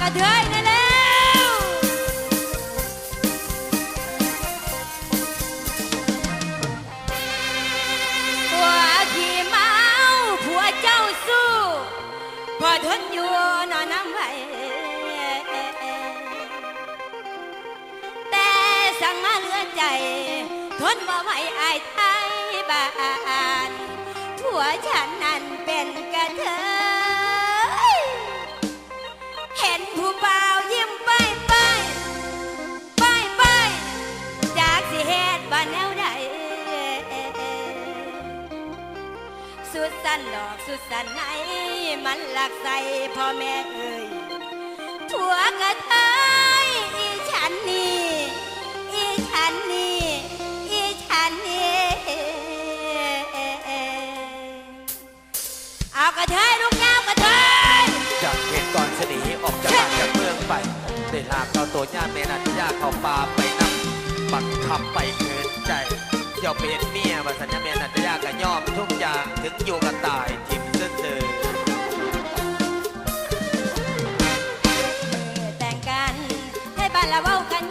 กระเทยนั่นแล้วผัวขี้เมาผัวเจ้าสู้ พอทนอยู่นอนน้ำไหวแต่สั่งมาเหลือใจ ทนบ่ไหวอายไทยบ้านผัวฉันนั้นเป็นกระเทย สันดอกสุดสันไหนมันหลักใส่พ่อแม่เอ่ยผัวกระเทยอีฉันนี่อีฉันนี่อีฉันนี่เอากระเทยลูกยาวกระเทยจากเหตุก่อนสนีออกจากบ้านจากเมืองไปได้ลากเอาตัวย่าเมนันย่าเข้าป่าไปนำบังคับไปเกินใจ เที่ยวไปเห็นเมียว่าสัญญาเมียนันย่ากันยอมทุกอย่างถึงอยู่กันตายทิมเสื่อแต่งกันให้บ้านละเว้ากัน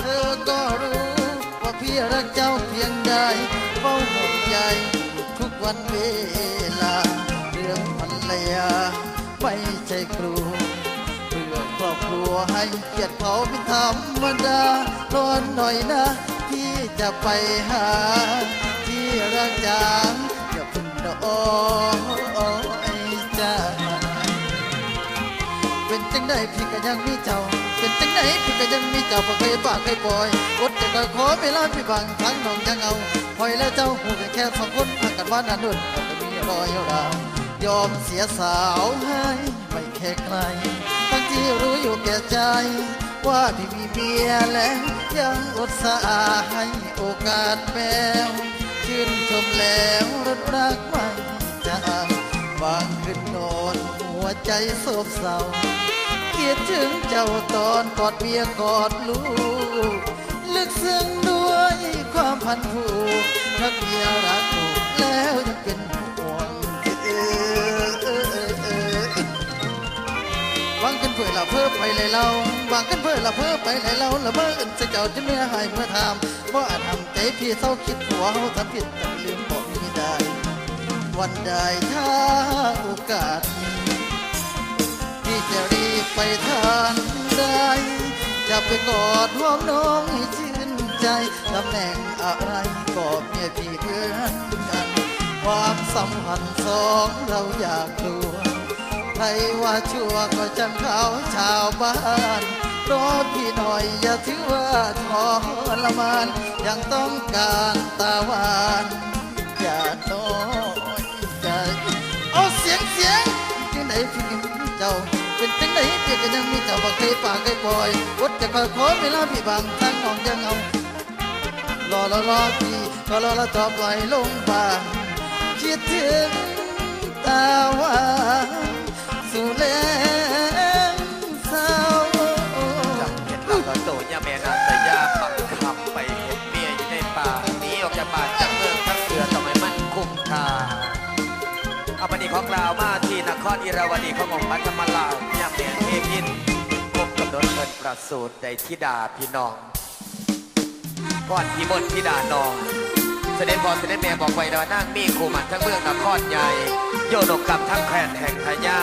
เธอก็รู้ ว่าพี่รักเจ้าเพียงใดเฝ้าห่วงใยทุกวันเวลา เรื่องภรรยาไม่ใช่ครูเพื่อครอบครัวให้เกียรติเขาเป็นธรรมดารอนหน่อยนะที่จะไปหา ที่รักจางอย่าเพึ่งดอยจ้าเป็นจังได้พี่ก็ยังมีเจ้า พี่ก็ยังมีเจ้าบ่เคยปากเคยปล่อยอดจะก็ขอเวลาพี่บางครั้งน้องยังเอาคอยแล้วเจ้าหูกันแค่สองคนพักกันว่านันนุ่นก็มีรอยรา ยอมเสียสาวให้ไม่แค่ใครทั้งที่รู้อยู่แก่ใจ ว่าพี่มีเมียแล้วยังอดสาให้โอกาสแมวชื่นชมแล้วรถรักไม่จางบางคืนนอนหัวใจโศกเศร้า คิดถึงเจ้าตอนกอดเมียกอดลูก ลึกซึ้งด้วยความพันผูกรักเมียรักลูกแล้วยังเป็นห่วงเออเออเออวังกันเพื่อละเพื่อไปเลยเราบางกันเพื่อละเพื่อไปเลยเราละเมื่ออื่นจะเจ้าจะไม่ให้เมื่อทำว่าอาจทำใจพี่เศร้าคิดหัวเขาทำผิดแต่ลืมบอกมีได้ วันใดถ้าโอกาสมีพี่จะรี จะไปกอดหอมน้องให้ชื่นใจตำแหน่งอะไรก็เมียพี่เพื่อนกัน ความสัมพันธ์สองเราอยากรู้ใครว่าชั่วก็จังเขาชาวบ้านรอพี่หน่อยอย่าถือว่าทรมาน ยังต้องการตาหวานอย่าน้อยใจ เอาเสียงเสียงจังไหนพี่เจ้า เป็นจังไหนพี่ก็ยังมีเจ้าบ่เคยปากเคยปล่อยอดจะคอยขอเวลาพี่บางทางน้องยังเอารอรอรอพี่ก็รอรอต่อปล่อยลงบางคิดถึงตาหวาสู่แลงเศร้าจำเห็นหลับตาโตยาแม่นาตยาบังคับไปเห็นเมียอยู่ในป่าหนีออกจากบ้านจากเมืองทั้งเสือทำไมมันคุ้มค่าเอาบันนี้ของเรามาที่นครอิราวดีขององค์พระ ระสูติในธิดาพี่น้องก่อนที่บนธิดานอง เสด็จพ่อเสด็จแม่บอกไว้ว่านั่งมีครูหมันทั้งเมืองนครใหญ่ โยนกกับทั้งแผ่นแห่งพญา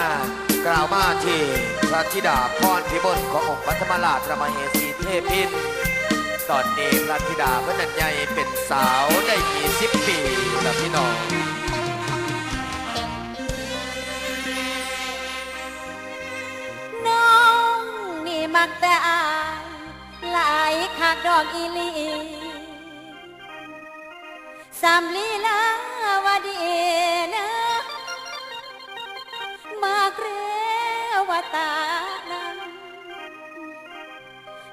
กล่าวมาที่พระธิดาพรพิบลขององค์พระธรรมราชระมเหสีเทพิน ตอนนี้พระธิดาพระนันใหญ่เป็นสาว กแต่อายหลายคักดอกอีลีสามลีลาวดีนะมากรวตานั้น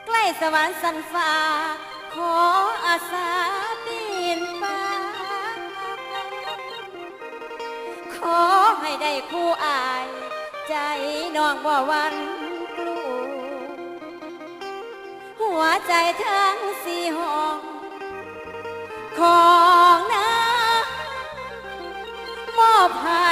ใกล้สวรรค์สันฟ้า ขออาสาปีนฟ้า ขอให้ได้คู่อาย ใจน้องบ่วัน หัวใจทั้งสี่ห้อง ของน้ามอบให้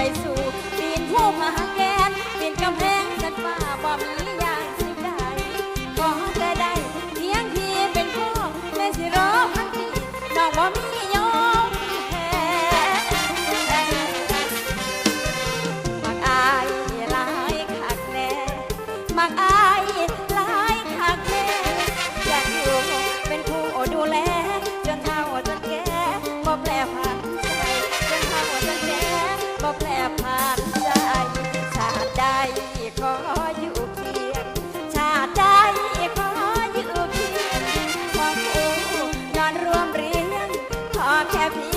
มักอายหลายคักแน่อยากอยู่เป็นผู้ดูแล จนเท่าจนแก่บ่แปรผันใจจนเท่าจนแก่บ่แปรผันใจชาติใดขออยู่เคียงชาติใดขออยู่เคียงของคู่นอนรวมเรียงขอแค่พีย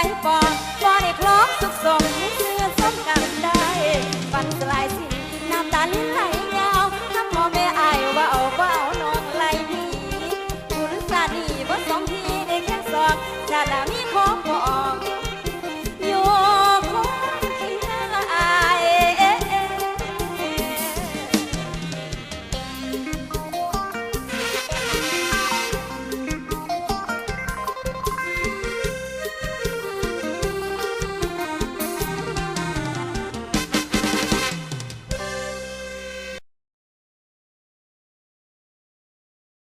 ได้บ่